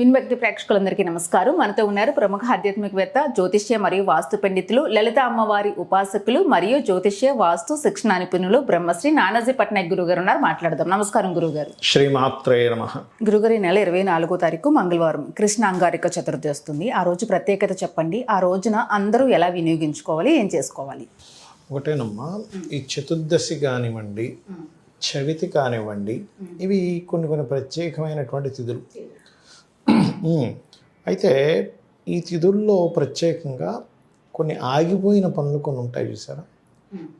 విన్భక్తి ప్రేక్షకులందరికీ నమస్కారం. మనతో ఉన్నారు ప్రముఖ ఆధ్యాత్మికవేత్త జ్యోతిష్య మరియు వాస్తు పండితులు లలిత అమ్మవారి ఉపాసకులు మరియు జ్యోతిష్య వాస్తు శిక్షణ నిపుణులు బ్రహ్మశ్రీ నానాజీ పట్నాయక్ గురువు గారు ఉన్నారు. మాట్లాడదాం. నమస్కారం గురుగారు. శ్రీమాత్రే నమ. గురుగారు ఈ నెల ఇరవై నాలుగో తారీఖు మంగళవారం కృష్ణ అంగారిక చతుర్థి వస్తుంది. ఆ రోజు ప్రత్యేకత చెప్పండి. ఆ రోజున అందరూ ఎలా వినియోగించుకోవాలి? ఏం చేసుకోవాలి? ఒకటేనమ్మా ఈ చతుర్దశి కానివ్వండి చవితి కానివ్వండి ఇవి కొన్ని కొన్ని ప్రత్యేకమైనటువంటి తిథులు. అయితే ఈ తిథుల్లో ప్రత్యేకంగా కొన్ని ఆగిపోయిన పనులు కొన్ని ఉంటాయి చూసారా?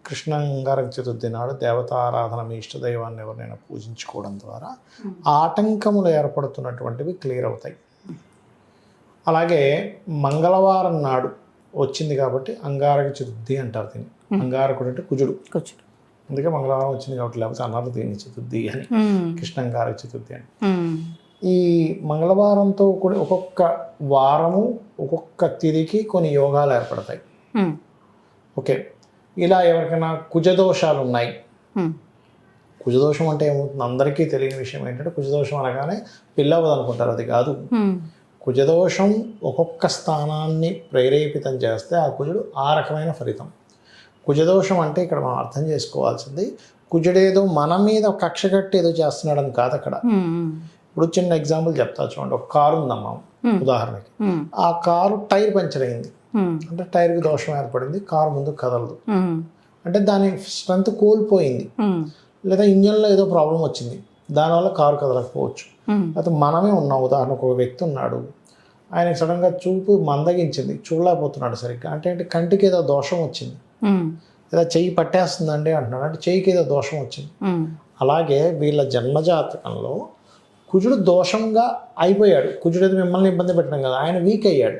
కృష్ణాంగారక చతుర్థి నాడు దేవతారాధన మీ ఇష్టదైవాన్ని ఎవరినైనా పూజించుకోవడం ద్వారా ఆటంకములు ఏర్పడుతున్నటువంటివి క్లియర్ అవుతాయి. అలాగే మంగళవారం నాడు వచ్చింది కాబట్టి అంగారక చతుర్థి అంటారు దీన్ని. అంగారకుడు అంటే కుజుడు. కూర్చోండి అందుకే మంగళవారం వచ్చింది కాబట్టి లేకపోతే అన్నారు దీన్ని చతుర్థి అని. కృష్ణంగారక చతుర్థి అని. ఈ మంగళవారంతో కూడా ఒక్కొక్క వారము ఒక్కొక్క తిరిగి కొన్ని యోగాలు ఏర్పడతాయి. ఓకే. ఇలా ఎవరికైనా కుజదోషాలు ఉన్నాయి కుజదోషం అంటే ఏమవుతుంది అందరికీ తెలియని విషయం ఏంటంటే కుజదోషం అనగానే పిల్లవదు అనుకుంటారు అది కాదు. కుజదోషం ఒక్కొక్క స్థానాన్ని ప్రేరేపితం చేస్తే ఆ కుజుడు ఆ రకమైన ఫలితం. కుజదోషం అంటే ఇక్కడ మనం అర్థం చేసుకోవాల్సింది కుజుడేదో మన మీద కక్ష కట్టి ఏదో చేస్తున్నాడని కాదు అక్కడ. ఇప్పుడు చిన్న ఎగ్జాంపుల్ చెప్తా చూడండి. ఒక కారు ఉందమ్మా. ఉదాహరణకి. ఆ కారు టైర్ పంచర్ అయింది. అంటే టైర్కి దోషం ఏర్పడింది. కారు ముందు కదలదు. అంటే దాని స్ట్రెంత్ కోల్పోయింది. లేదా ఇంజన్లో ఏదో ప్రాబ్లం వచ్చింది. దానివల్ల కారు కదలకపోవచ్చు. లేకపోతే మనమే ఉన్నాం. ఉదాహరణకు ఒక వ్యక్తి ఉన్నాడు. ఆయనకి సడన్గా చూపు మందగించింది. చూడలేకపోతున్నాడు సరిగ్గా. అంటే అంటే కంటికి ఏదో దోషం వచ్చింది. లేదా చెయ్యి పట్టేస్తుందండి అంటున్నాడు. అంటే చెయ్యికి ఏదో దోషం వచ్చింది. అలాగే వీళ్ళ జన్మజాతకంలో కుజుడు దోషంగా అయిపోయాడు. కుజుడు అయితే మిమ్మల్ని ఇబ్బంది పెట్టడం కదా. ఆయన వీక్ అయ్యాడు.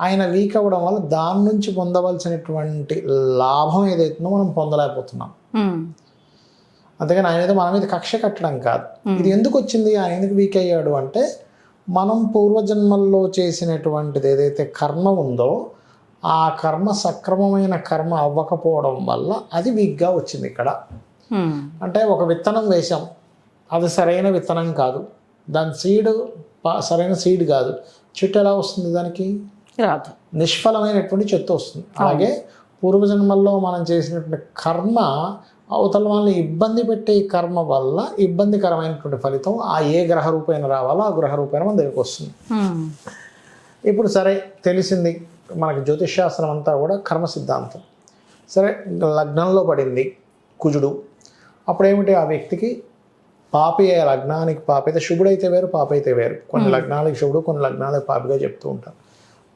ఆయన వీక్ అవ్వడం వల్ల దాని నుంచి పొందవలసినటువంటి లాభం ఏదైతుందో మనం పొందలేకపోతున్నాం. అంతేగాని ఆయన ఏదో మన మీద కక్ష కట్టడం కాదు. ఇది ఎందుకు వచ్చింది? ఆయన ఎందుకు వీక్ అయ్యాడు అంటే మనం పూర్వజన్మల్లో చేసినటువంటిది ఏదైతే కర్మ ఉందో ఆ కర్మ సక్రమమైన కర్మ అవ్వకపోవడం వల్ల అది వీక్గా వచ్చింది ఇక్కడ. అంటే ఒక విత్తనం వేసాం అది సరైన విత్తనం కాదు. దాని సీడ్ సరైన సీడ్ కాదు. చెట్టు ఎలా వస్తుంది దానికి? రాదు. నిష్ఫలమైనటువంటి చెట్టు వస్తుంది. అలాగే పూర్వజన్మల్లో మనం చేసినటువంటి కర్మ అవతల వాళ్ళని ఇబ్బంది పెట్టే కర్మ వల్ల ఇబ్బందికరమైనటువంటి ఫలితం ఆ ఏ గ్రహ రూపైన రావాలో ఆ గ్రహ రూపైన మన దగ్గరికి వస్తుంది. ఇప్పుడు సరే తెలిసింది మనకి జ్యోతిష్శాస్త్రం అంతా కూడా కర్మ సిద్ధాంతం. సరే లగ్నంలో పడింది కుజుడు. అప్పుడేమిటి ఆ వ్యక్తికి? పాపి అయ్యే లగ్నానికి పాప అయితే శుభుడైతే వేరు పాప అయితే వేరు. కొన్ని లగ్నాలకు శుభుడు కొన్ని లగ్నాలకు పాపిగా చెప్తూ ఉంటారు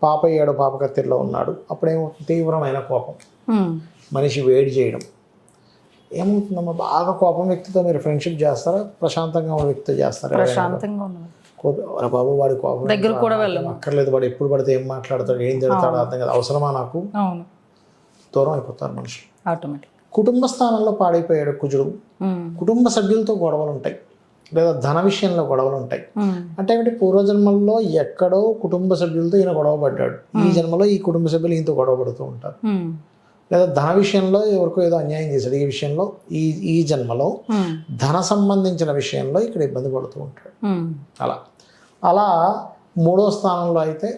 పాప అయ్యాడు పాపకత్తిలో ఉన్నాడు. అప్పుడేమో తీవ్రమైన కోపం. మనిషి వేడి చేయడం. ఏమవుతుందమ్మా? బాగా కోపం వ్యక్తితో మీరు ఫ్రెండ్షిప్ చేస్తారా? ప్రశాంతంగా ఉన్న వ్యక్తితో చేస్తారా? ప్రశాంతంగా ఉన్నది కోపం "అరే బాబు వాడి కోపం దగ్గర కూడా వెళ్ళము అక్కర్లేదు వాడు ఎప్పుడు పడితే ఏం మాట్లాడతాడు ఏం తిడతాడు అర్థం కాదు. అవసరమా నాకు? దూరం అయిపోతారు మనిషి ఆటోమేటిక్ కుటుంబ స్థానంలో పాడైపోయాడు కుజుడు. కుటుంబ సభ్యులతో గొడవలు ఉంటాయి లేదా ధన విషయంలో గొడవలు ఉంటాయి అంటే ఏమిటి? పూర్వజన్మల్లో ఎక్కడో కుటుంబ సభ్యులతో ఈయన గొడవ పడ్డాడు. ఈ జన్మలో ఈ కుటుంబ సభ్యులు ఈయనతో గొడవ పడుతూ ఉంటారు. లేదా ధన విషయంలో ఎవరికో ఏదో అన్యాయం చేశాడు. ఈ విషయంలో ఈ ఈ జన్మలో ధన సంబంధించిన విషయంలో ఇక్కడ ఇబ్బంది పడుతూ ఉంటాడు. అలా. అలా మూడో స్థానంలో అయితే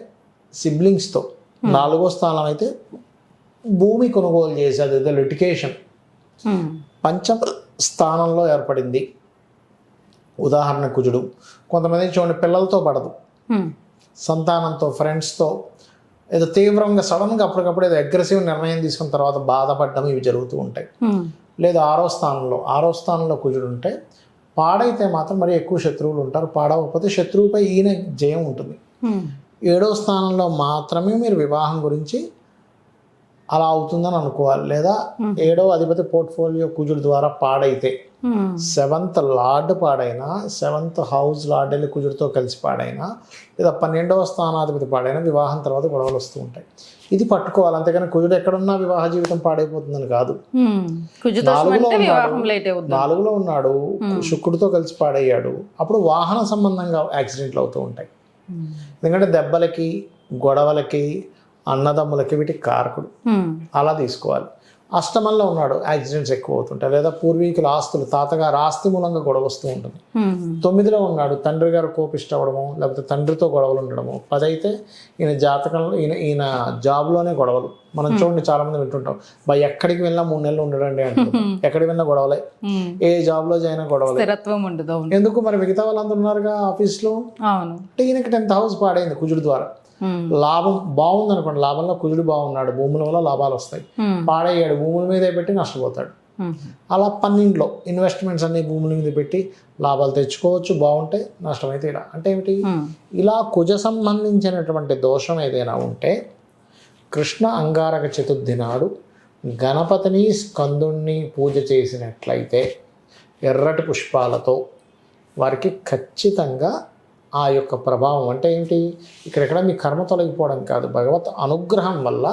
సిబ్లింగ్స్తో నాలుగో స్థానం అయితే భూమి కొనుగోలు చేసేది ఏదో లిటికేషన్ పంచమ స్థానంలో ఏర్పడింది. ఉదాహరణ కుజుడు కొంతమంది చూడండి పిల్లలతో పడదు. సంతానంతో ఫ్రెండ్స్తో ఏదో తీవ్రంగా సడన్గా అప్పటికప్పుడు ఏదో అగ్రెసివ్ నిర్ణయం తీసుకున్న తర్వాత బాధపడడం ఇవి జరుగుతూ ఉంటాయి. లేదా ఆరో స్థానంలో ఆరో స్థానంలో కుజుడు ఉంటే పాడైతే మాత్రం మరి ఎక్కువ శత్రువులు ఉంటారు. పాడవకపోతే శత్రువుపై ఈయన జయం ఉంటుంది. ఏడో స్థానంలో మాత్రమే మీరు వివాహం గురించి అలా అవుతుందని అనుకోవాలి. లేదా ఏడో అధిపతి పోర్ట్ఫోలియో కుజుడు ద్వారా పాడైతే సెవెంత్ లార్డ్ పాడైనా సెవెంత్ హౌస్ లార్డ్ వెళ్ళి కుజుడితో కలిసి పాడైనా లేదా పన్నెండవ స్థానాధిపతి పాడైనా వివాహం తర్వాత గొడవలు వస్తూ ఉంటాయి. ఇది పట్టుకోవాలి. అంతేకాని కుజుడు ఎక్కడున్నా వివాహ జీవితం పాడైపోతుందని కాదు. నాలుగులో ఉన్నాడు. శుక్రుడితో కలిసి పాడయ్యాడు. అప్పుడు వాహన సంబంధంగా యాక్సిడెంట్లు అవుతూ ఉంటాయి. ఎందుకంటే దెబ్బలకి గొడవలకి అన్నదమ్ములకి వీటికి కారకుడు. అలా తీసుకోవాలి. అష్టమంలో ఉన్నాడు యాక్సిడెంట్స్ ఎక్కువ అవుతుంటాయి లేదా పూర్వీకుల ఆస్తులు తాతగారు ఆస్తి మూలంగా గొడవ వస్తూ ఉంటుంది. తొమ్మిదిలో ఉన్నాడు తండ్రి గారు కోపిష్ట అవ్వడము లేకపోతే తండ్రితో గొడవలు ఉండడము. పది అయితే ఈయన జాతకంలో ఈయన ఈయన జాబ్లోనే గొడవలు. మనం చూడండి చాలా మంది వింటుంటాం. బా ఎక్కడికి వెళ్ళినా మూడు నెలలు ఉండడండి అంటారు. ఎక్కడికి వెళ్ళినా గొడవలే. ఏ జాబ్లో అయినా గొడవలే. స్థిరత్వం ఉండదు అవును. ఎందుకు మరి మిగతా వాళ్ళందరూ ఉన్నారుగా ఆఫీస్లో? అవును. అంటే ఈయనకి టెన్త్ హౌస్ పాడైంది కుజుడు ద్వారా. లాభం బాగుంది అనుకోండి లాభంలో కుజుడు బాగున్నాడు భూముల వల్ల లాభాలు వస్తాయి. ఉమ్, పాడయ్యాడు భూముల మీదే పెట్టి నష్టపోతాడు. ఉమ్, అలా పన్నెండులో ఇన్వెస్ట్మెంట్స్ అన్ని భూముల మీద పెట్టి లాభాలు తెచ్చుకోవచ్చు బాగుంటాయి నష్టమైతే ఇలా అంటే ఏమిటి? ఇలా కుజ సంబంధించినటువంటి దోషం ఏదైనా ఉంటే కృష్ణ అంగారక చతుర్థి నాడు గణపతిని స్కందుణ్ణి పూజ చేసినట్లయితే ఎర్రటి పుష్పాలతో వారికి ఖచ్చితంగా ఆ యొక్క ప్రభావం అంటే ఏంటి? ఇక్కడెక్కడ మీ కర్మ తొలగిపోవడం కాదు. భగవత్ అనుగ్రహం వల్ల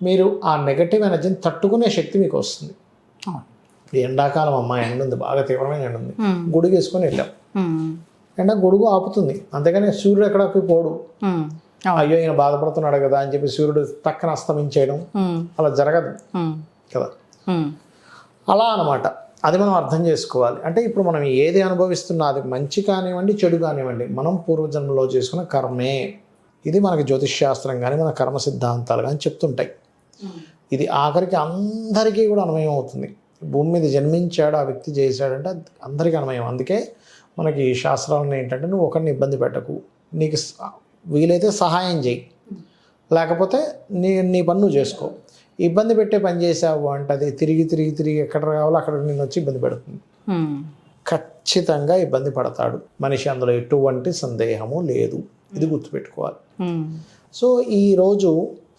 మీరు ఆ నెగటివ్ ఎనర్జీని తట్టుకునే శక్తి మీకు వస్తుంది ఎండాకాలం అమ్మ ఎండ ఉంది బాగా తీవ్రమైన ఎండ ఉంది గొడుగు వేసుకొని వెళ్ళాం. ఎండ గొడుగు ఆపుతుంది. అంతేగాని సూర్యుడు ఎక్కడికి పోడు. అయ్యో ఈయన బాధపడుతున్నాడు కదా అని చెప్పి సూర్యుడు పక్కన అస్తమించేయడం అలా జరగదు కదా. అలా అనమాట అది మనం అర్థం చేసుకోవాలి. అంటే ఇప్పుడు మనం ఏది అనుభవిస్తున్నా అది మంచి కానివ్వండి చెడు కానివ్వండి మనం పూర్వజన్మలో చేసుకున్న కర్మే. ఇది మనకి జ్యోతిష్ శాస్త్రం కానీ మన కర్మ సిద్ధాంతాలు కానీ చెప్తుంటాయి. ఇది ఆఖరికి అందరికీ కూడా అన్వయం అవుతుంది. భూమి మీద జన్మించాడు ఆ వ్యక్తి చేశాడంటే అది అందరికీ అన్వయం అందుకే మనకి ఈ శాస్త్రాలను ఏంటంటే నువ్వు ఒకరిని ఇబ్బంది పెట్టకు. నీకు వీలైతే సహాయం చేయి. లేకపోతే నీ నీ పని నువ్వు చేసుకో. ఇబ్బంది పెట్టే పని చేసావు అంటే అది తిరిగి తిరిగి తిరిగి ఎక్కడ రావాలో అక్కడ నేను వచ్చి ఇబ్బంది పెడుతుంది. ఖచ్చితంగా ఇబ్బంది పడతాడు మనిషి అందులో ఎటువంటి సందేహము లేదు. ఇది గుర్తుపెట్టుకోవాలి. సో ఈరోజు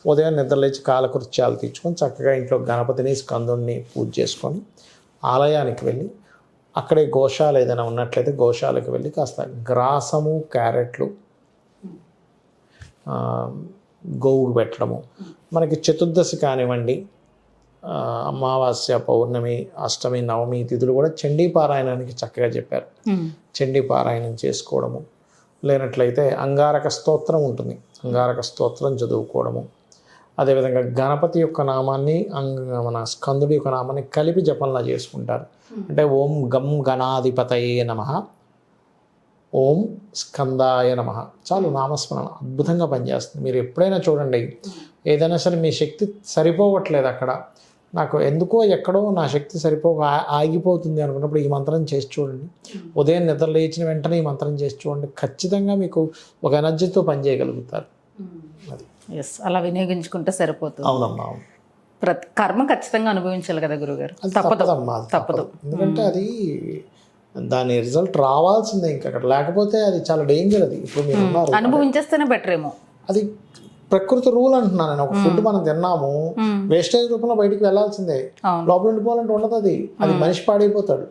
ఉదయం నిద్రలేచి కాలకృత్యాలు తీర్చుకొని చక్కగా ఇంట్లో గణపతిని స్కందుని పూజ చేసుకొని ఆలయానికి వెళ్ళి అక్కడే గోశాల ఏదైనా ఉన్నట్లయితే గోశాలకు వెళ్ళి కాస్త గ్రాసము క్యారెట్లు గోవుకు పెట్టడము. మనకి చతుర్దశి కానివ్వండి అమావాస్య పౌర్ణమి అష్టమి నవమి తిథులు కూడా చండీ పారాయణానికి చక్కగా చెప్పారు. చండీ పారాయణం చేసుకోవడము. లేనట్లయితే అంగారక స్తోత్రం ఉంటుంది. అంగారక స్తోత్రం చదువుకోవడము. అదేవిధంగా గణపతి యొక్క నామాన్ని అంగ మన స్కందుడి యొక్క నామాన్ని కలిపి జపంలా చేసుకుంటారు. అంటే ఓం గం గణాధిపతయే నమ. ఓం స్కందాయ నమ. చాలు నామస్మరణ అద్భుతంగా పనిచేస్తుంది. మీరు ఎప్పుడైనా చూడండి ఏదైనా సరే మీ శక్తి సరిపోవట్లేదు అక్కడ. నాకు ఎందుకో ఎక్కడో నా శక్తి సరిపోక ఆ- ఆగిపోతుంది అనుకున్నప్పుడు ఈ మంత్రం చేసి చూడండి. ఉదయం నిద్ర లేచిన వెంటనే ఈ మంత్రం చేసి చూడండి. ఖచ్చితంగా మీకు ఒక ఎనర్జీతో పనిచేయగలుగుతారు ఎస్ అలా వినియోగించుకుంటే సరిపోతుంది. అవునమ్మా అవును. ప్రతి కర్మ ఖచ్చితంగా అనుభవించాలి కదా గురుగారు తప్పదమ్మా తప్పదు. ఎందుకంటే అది దాని రిజల్ట్ రావాల్సిందే ఇంకా అక్కడ. లేకపోతే అది చాలా డేంజర్ అది. ఇప్పుడు మీరు ఉన్నారు. అనుభవించేస్తేనే బెటర్ ఏమో. అది ప్రకృతి రూల్ అంటున్నాను నేను. ఒక ఫుడ్ మనం తిన్నాము వేస్టేజ్ రూపంలో బయటికి వెళ్ళాల్సిందే. అవును. లోపల ఉండిపోవాలంటే ఉండదు అది. అది మనిషి పాడైపోతాడు.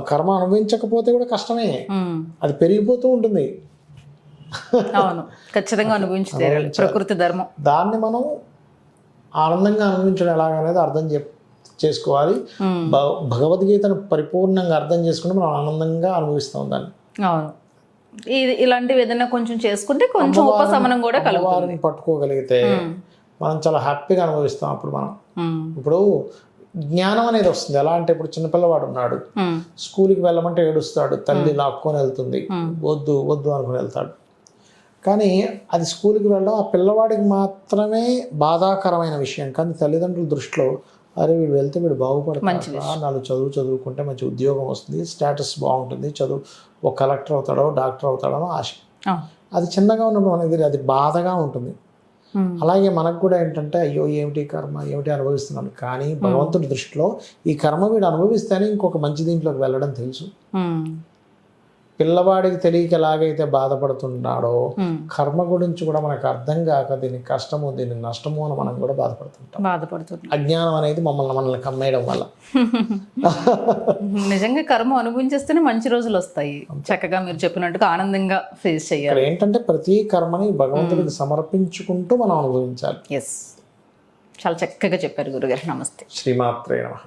కర్మ అనుభవించకపోతే కూడా కష్టమే. అది పెరిగిపోతూ ఉంటుంది. అవును. ఖచ్చితంగా అనుభవించి ప్రకృతి ధర్మం. దాన్ని మనం ఆనందంగా అనుభవించడం ఎలాగనేది అర్థం చెప్ చేసుకోవాలి. భగవద్గీతను పరిపూర్ణంగా అర్థం చేసుకుంటే మనం ఆనందంగా అనుభవిస్తాం దాన్ని. అవును. ఇలాంటివి ఏదైనా కొంచెం చేసుకుంటే కొంచెం ఉపశమనం కూడా కలుగుతుంది. వారిని పట్టుకోగలిగితే మనం చాలా హ్యాపీగా అనుభవిస్తాం అప్పుడు మనం. ఇప్పుడు జ్ఞానం అనేది వస్తుంది. ఎలా అంటే ఇప్పుడు చిన్నపిల్లవాడు ఉన్నాడు. స్కూల్కి వెళ్ళమంటే ఏడుస్తాడు. తల్లి లాక్కొని వెళ్తుంది. వద్దు వద్దు అనుకుని వెళ్తాడు. కానీ అది స్కూల్కి వెళ్ళడం ఆ పిల్లవాడికి మాత్రమే బాధాకరమైన విషయం. కానీ తల్లిదండ్రుల దృష్టిలో అరే వీడు వెళ్తే వీడు బాగుపడతాడు నాలుగు చదువు చదువుకుంటే మంచి ఉద్యోగం వస్తుంది స్టేటస్ బాగుంటుంది చదువు ఒక కలెక్టర్ అవుతాడో డాక్టర్ అవుతాడో ఆశ. అది చిన్నగా ఉన్నప్పుడు మనకి అది బాధగా ఉంటుంది. అలాగే మనకు కూడా ఏంటంటే అయ్యో ఏమిటి కర్మ ఏమిటి అనుభవిస్తున్నాను? కానీ భగవంతుడి దృష్టిలో ఈ కర్మ వీడు అనుభవిస్తేనే ఇంకొక మంచి దీంట్లోకి వెళ్ళడం తెలుసు. పిల్లవాడికి తెలియక ఎలాగైతే బాధపడుతున్నాడో కర్మ గురించి కూడా మనకు అర్థం కాక దీని కష్టము దీని నష్టము అని మనం కూడా బాధపడుతుంటాం. బాధపడుతుంది అజ్ఞానం అనేది మమ్మల్ని మనల్ని కమ్మేయడం వల్ల. నిజంగా కర్మ అనుభవించేస్తేనే మంచి రోజులు వస్తాయి. చక్కగా మీరు చెప్పినట్టుగా ఆనందంగా ఫేస్ చేయాలి. ఏంటంటే ప్రతి కర్మని భగవంతుడికి సమర్పించుకుంటూ మనం అనుభవించాలి. ఎస్ చాలా చక్కగా చెప్పారు గురుగారు. నమస్తే. శ్రీమాత్రే నమః.